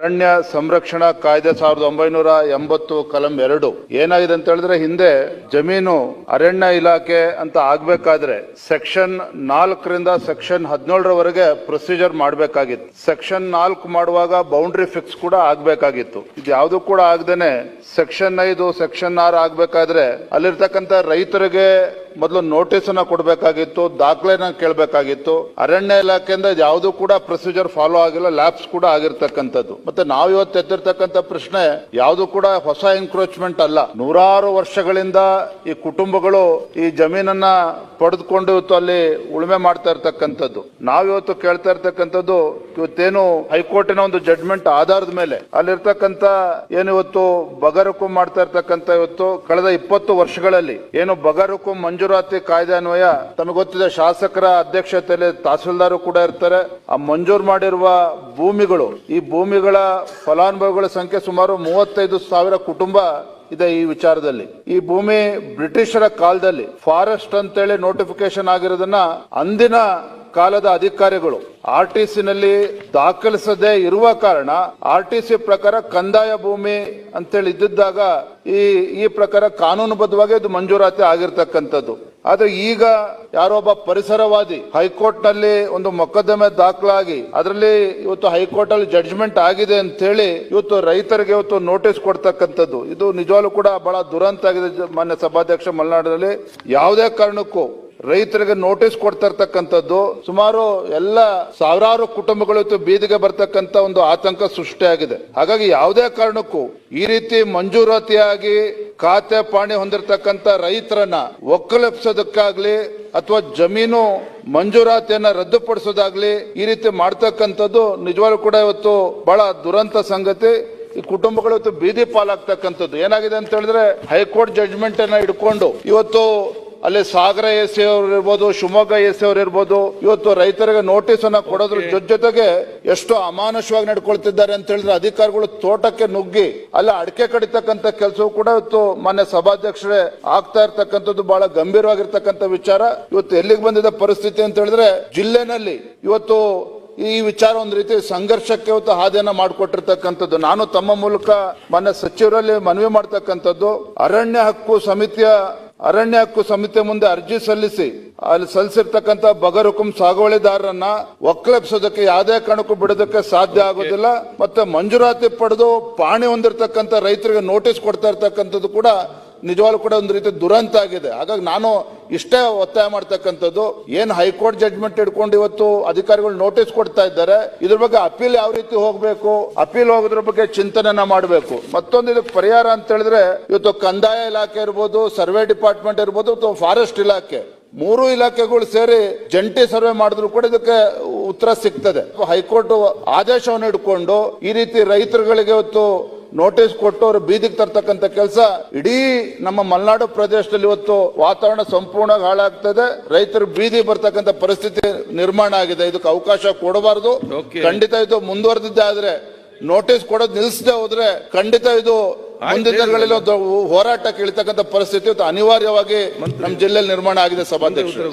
ಅರಣ್ಯ ಸಂರಕ್ಷಣಾ ಕಾಯ್ದೆ ಸಾವಿರದ ಒಂಬೈನೂರ ಎಂಬತ್ತು ಕಲಂ ಎರಡು. ಏನಾಗಿದೆ ಅಂತ ಹೇಳಿದ್ರೆ ಹಿಂದೆ ಜಮೀನು ಅರಣ್ಯ ಇಲಾಖೆ ಅಂತ ಆಗ್ಬೇಕಾದ್ರೆ ಸೆಕ್ಷನ್ ನಾಲ್ಕರಿಂದ ಸೆಕ್ಷನ್ ಹದಿನೇಳರವರೆಗೆ ಪ್ರೊಸೀಜರ್ ಮಾಡಬೇಕಾಗಿತ್ತು. ಸೆಕ್ಷನ್ ನಾಲ್ಕು ಮಾಡುವಾಗ ಬೌಂಡ್ರಿ ಫಿಕ್ಸ್ ಕೂಡ ಆಗ್ಬೇಕಾಗಿತ್ತು. ಇದು ಯಾವುದು ಕೂಡ ಆಗದೇನೆ ಸೆಕ್ಷನ್ ಐದು, ಸೆಕ್ಷನ್ ಆರು ಆಗ್ಬೇಕಾದ್ರೆ ಅಲ್ಲಿರ್ತಕ್ಕಂಥ ರೈತರಿಗೆ ಮೊದಲು ನೋಟಿಸ್ ಅನ್ನ ಕೊಡಬೇಕಾಗಿತ್ತು, ದಾಖಲೆನ ಕೇಳಬೇಕಾಗಿತ್ತು. ಅರಣ್ಯ ಇಲಾಖೆಯಿಂದ ಯಾವುದು ಕೂಡ ಪ್ರೊಸೀಜರ್ ಫಾಲೋ ಆಗಿಲ್ಲ ಲ್ಯಾಬ್ಸ್ ಕೂಡ ಆಗಿರ್ತಕ್ಕಂಥದ್ದು. ಮತ್ತೆ ನಾವು ಇವತ್ತು ಎತ್ತಿರ್ತಕ್ಕಂಥ ಪ್ರಶ್ನೆ, ಯಾವುದು ಕೂಡ ಹೊಸ ಎನ್ಕ್ರೋಚ್ಮೆಂಟ್ ಅಲ್ಲ. ನೂರಾರು ವರ್ಷಗಳಿಂದ ಈ ಕುಟುಂಬಗಳು ಈ ಜಮೀನನ್ನ ಪಡೆದುಕೊಂಡು ಇವತ್ತು ಅಲ್ಲಿ ಉಳುಮೆ ಮಾಡ್ತಾ ಇರ್ತಕ್ಕಂಥದ್ದು. ನಾವಿವತ್ತು ಕೇಳ್ತಾ ಇರ್ತಕ್ಕಂಥದ್ದು, ಇವತ್ತೇನು ಹೈಕೋರ್ಟಿನ ಒಂದು ಜಡ್ಮೆಂಟ್ ಆಧಾರದ ಮೇಲೆ. ಅಲ್ಲಿರ್ತಕ್ಕಂಥ ಏನು ಇವತ್ತು ಬಗರುಕು ಮಾಡ್ತಾ ಇರ್ತಕ್ಕಂಥ ಇವತ್ತು, ಕಳೆದ ಇಪ್ಪತ್ತು ವರ್ಷಗಳಲ್ಲಿ ಏನು ಬಗರುಕು ಮಂಜೂರಾತಿ ಕಾಯ್ದೆ ಅನ್ವಯ, ತಮಗೆ ಗೊತ್ತಿದೆ ಶಾಸಕರ ಅಧ್ಯಕ್ಷತೆಯಲ್ಲಿ ತಹಸೀಲ್ದಾರು ಕೂಡ ಇರ್ತಾರೆ. ಆ ಮಂಜೂರು ಮಾಡಿರುವ ಭೂಮಿಗಳು, ಈ ಭೂಮಿಗಳ ಫಲಾನುಭವಿಗಳ ಸಂಖ್ಯೆ ಸುಮಾರು ಮೂವತ್ತೈದು ಸಾವಿರ ಕುಟುಂಬ ಇದೆ ಈ ವಿಚಾರದಲ್ಲಿ. ಈ ಭೂಮಿ ಬ್ರಿಟಿಷರ ಕಾಲದಲ್ಲಿ ಫಾರೆಸ್ಟ್ ಅಂತೇಳಿ ನೋಟಿಫಿಕೇಶನ್ ಆಗಿರೋದನ್ನ ಅಂದಿನ ಕಾಲದ ಅಧಿಕಾರಿಗಳು ಆರ್ ಟಿ ನಲ್ಲಿ ದಾಖಲಿಸದೇ ಇರುವ ಕಾರಣ ಆರ್ ಟಿ ಸಿ ಪ್ರಕಾರ ಕಂದಾಯ ಭೂಮಿ ಅಂತೇಳಿ ಇದ್ದಿದ್ದಾಗ ಈ ಈ ಪ್ರಕಾರ ಕಾನೂನುಬದ್ಧವಾಗಿ ಇದು ಮಂಜೂರಾತಿ ಆಗಿರ್ತಕ್ಕಂಥದ್ದು. ಆದ್ರೆ ಈಗ ಯಾರೊಬ್ಬ ಪರಿಸರವಾದಿ ಹೈಕೋರ್ಟ್ನಲ್ಲಿ ಒಂದು ಮೊಕದ್ದಮೆ ದಾಖಲಾಗಿ ಅದರಲ್ಲಿ ಇವತ್ತು ಹೈಕೋರ್ಟ್ ಅಲ್ಲಿ ಜಡ್ಜ್ಮೆಂಟ್ ಆಗಿದೆ ಅಂತ ಹೇಳಿ ಇವತ್ತು ರೈತರಿಗೆ ಇವತ್ತು ನೋಟಿಸ್ ಕೊಡ್ತಕ್ಕಂಥದ್ದು. ಇದು ನಿಜವಾಗ್ಲೂ ಕೂಡ ಬಹಳ ದುರಂತ ಆಗಿದೆ ಮಾನ್ಯ ಸಭಾಧ್ಯಕ್ಷ ಮಲೆನಾಡಿನಲ್ಲಿ ಯಾವುದೇ ಕಾರಣಕ್ಕೂ ರೈತರಿಗೆ ನೋಟಿಸ್ ಕೊಡ್ತಾ ಇರ್ತಕ್ಕಂಥದ್ದು, ಸುಮಾರು ಎಲ್ಲ ಸಾವಿರಾರು ಕುಟುಂಬಗಳು ಇವತ್ತು ಬೀದಿಗೆ ಬರ್ತಕ್ಕಂಥ ಒಂದು ಆತಂಕ ಸೃಷ್ಟಿಯಾಗಿದೆ. ಹಾಗಾಗಿ ಯಾವುದೇ ಕಾರಣಕ್ಕೂ ಈ ರೀತಿ ಮಂಜೂರಾತಿಯಾಗಿ ಖಾತೆ ಪಾಣಿ ಹೊಂದಿರತಕ್ಕಂಥ ರೈತರನ್ನ ಒಕ್ಕಲೆಪ್ಸೋದಕ್ಕಾಗ್ಲಿ ಅಥವಾ ಜಮೀನು ಮಂಜೂರಾತಿಯನ್ನ ರದ್ದುಪಡಿಸೋದಾಗ್ಲಿ ಈ ರೀತಿ ಮಾಡ್ತಕ್ಕಂಥದ್ದು ನಿಜವಾಗ್ಲೂ ಕೂಡ ಇವತ್ತು ಬಹಳ ದುರಂತ ಸಂಗತಿ. ಈ ಕುಟುಂಬಗಳು ಬೀದಿ ಪಾಲಾಗ್ತಕ್ಕಂಥದ್ದು. ಏನಾಗಿದೆ ಅಂತ ಹೇಳಿದ್ರೆ ಹೈಕೋರ್ಟ್ ಜಡ್ಜ್ಮೆಂಟ್ ಅನ್ನ ಇಟ್ಕೊಂಡು ಇವತ್ತು ಅಲ್ಲಿ ಸಾಗರ ಎಸ್ ಸಿ ಅವರು ಇರ್ಬೋದು ಶಿವಮೊಗ್ಗ ಎಸ್ ಸಿ ಅವರು ಇರ್ಬೋದು ಇವತ್ತು ರೈತರಿಗೆ ನೋಟಿಸ್ ಅನ್ನ ಕೊಡೋದ್ರ ಜೊತೆ ಜೊತೆಗೆ ಎಷ್ಟು ಅಮಾನುಷವಾಗಿ ನಡ್ಕೊಳ್ತಿದ್ದಾರೆ ಅಂತ ಹೇಳಿದ್ರೆ ಅಧಿಕಾರಿಗಳು ತೋಟಕ್ಕೆ ನುಗ್ಗಿ ಅಲ್ಲಿ ಅಡಕೆ ಕಡಿತಕ್ಕಂತ ಕೆಲಸವೂ ಕೂಡ ಇವತ್ತು ಮಾನ್ಯ ಸಭಾಧ್ಯಕ್ಷರೇ ಆಗ್ತಾ ಇರ್ತಕ್ಕಂಥದ್ದು ಬಹಳ ಗಂಭೀರವಾಗಿರ್ತಕ್ಕಂಥ ವಿಚಾರ. ಇವತ್ತು ಎಲ್ಲಿಗೆ ಬಂದಿದೆ ಪರಿಸ್ಥಿತಿ ಅಂತ ಹೇಳಿದ್ರೆ ಜಿಲ್ಲೆನಲ್ಲಿ ಇವತ್ತು ಈ ವಿಚಾರ ಒಂದು ರೀತಿ ಸಂಘರ್ಷಕ್ಕೆ ಇವತ್ತು ಹಾದಿಯನ್ನ ಮಾಡಿಕೊಟ್ಟಿರ್ತಕ್ಕಂಥದ್ದು. ನಾನು ತಮ್ಮ ಮೂಲಕ ಮಾನ್ಯ ಸಚಿವರಲ್ಲಿ ಮನವಿ ಮಾಡ್ತಕ್ಕಂಥದ್ದು ಅರಣ್ಯ ಹಕ್ಕು ಸಮಿತಿಯ ಅರಣ್ಯ ಹಕ್ಕು ಸಮಿತಿ ಮುಂದೆ ಅರ್ಜಿ ಸಲ್ಲಿಸಿ, ಅಲ್ಲಿ ಸಲ್ಲಿಸಿರ್ತಕ್ಕಂಥ ಬಗರುಕುಂ ಸಾಗುವಳಿದಾರರನ್ನ ಒಕ್ಕಲೆಬ್ಸೋದಕ್ಕೆ ಯಾವುದೇ ಕಾರಣಕ್ಕೂ ಬಿಡೋದಕ್ಕೆ ಸಾಧ್ಯ ಆಗೋದಿಲ್ಲ. ಮತ್ತೆ ಮಂಜೂರಾತಿ ಪಡೆದು ಪಾಣಿ ಹೊಂದಿರತಕ್ಕಂತ ರೈತರಿಗೆ ನೋಟಿಸ್ ಕೊಡ್ತಾ ಇರ್ತಕ್ಕಂಥದ್ದು ಕೂಡ ನಿಜವಾಗ್ಲೂ ಕೂಡ ಒಂದು ರೀತಿ ದುರಂತ ಆಗಿದೆ. ಹಾಗಾಗಿ ನಾನು ಇಷ್ಟೇ ಒತ್ತಾಯ ಮಾಡ್ತಕ್ಕಂಥದ್ದು. ಏನ್ ಹೈಕೋರ್ಟ್ ಜಡ್ಜ್ಮೆಂಟ್ ಇಟ್ಕೊಂಡು ಇವತ್ತು ಅಧಿಕಾರಿಗಳು ನೋಟಿಸ್ ಕೊಡ್ತಾ ಇದ್ದಾರೆ. ಇದ್ರ ಬಗ್ಗೆ ಅಪೀಲ್ ಯಾವ ರೀತಿ ಹೋಗ್ಬೇಕು? ಅಪೀಲ್ ಹೋಗೋದ್ರ ಬಗ್ಗೆ ಚಿಂತನೆನ ಮಾಡಬೇಕು. ಮತ್ತೊಂದು ಇದಕ್ಕೆ ಪರಿಹಾರ ಅಂತ ಹೇಳಿದ್ರೆ, ಇವತ್ತು ಕಂದಾಯ ಇಲಾಖೆ ಇರ್ಬೋದು ಸರ್ವೆ ಡಿಪಾರ್ಟ್ಮೆಂಟ್ ಇರ್ಬೋದು, ಅಥವಾ ಫಾರೆಸ್ಟ್ ಇಲಾಖೆ. ಮೂರು ಇಲಾಖೆಗಳು ಸೇರಿ ಜಂಟಿ ಸರ್ವೆ ಮಾಡಿದ್ರು ಕೂಡ ಇದಕ್ಕೆ ಉತ್ತರ ಸಿಗ್ತದೆ. ಹೈಕೋರ್ಟ್ ಆದೇಶವನ್ನು ಇಟ್ಕೊಂಡು ಈ ರೀತಿ ರೈತರುಗಳಿಗೆ ಇವತ್ತು ನೋಟಿಸ್ ಕೊಟ್ಟು ಅವರು ಬೀದಿಗೆ ತರ್ತಕ್ಕಂಥ ಕೆಲಸ ಇಡೀ ನಮ್ಮ ಮಲೆನಾಡು ಪ್ರದೇಶದಲ್ಲಿ ಇವತ್ತು ವಾತಾವರಣ ಸಂಪೂರ್ಣ ಹಾಳಾಗ್ತದೆ. ರೈತರು ಬೀದಿ ಬರ್ತಕ್ಕಂಥ ಪರಿಸ್ಥಿತಿ ನಿರ್ಮಾಣ ಆಗಿದೆ. ಇದಕ್ಕೆ ಅವಕಾಶ ಕೊಡಬಾರದು. ಖಂಡಿತ ಇದು ಮುಂದುವರೆದಿದ್ದೆ ಆದ್ರೆ ನೋಟಿಸ್ ಕೊಡೋದು ನಿಲ್ಲಿಸದೆ ಹೋದ್ರೆ ಖಂಡಿತ ಇದು ಮುಂದಿನ ದಿನಗಳಲ್ಲಿ ಒಂದು ಹೋರಾಟಕ್ಕೆ ಇಳಿತಕ್ಕಂಥ ಪರಿಸ್ಥಿತಿ ಅನಿವಾರ್ಯವಾಗಿ ನಮ್ಮ ಜಿಲ್ಲೆಯಲ್ಲಿ ನಿರ್ಮಾಣ ಆಗಿದೆ ಸಭಾಧ್ಯಕ್ಷರು.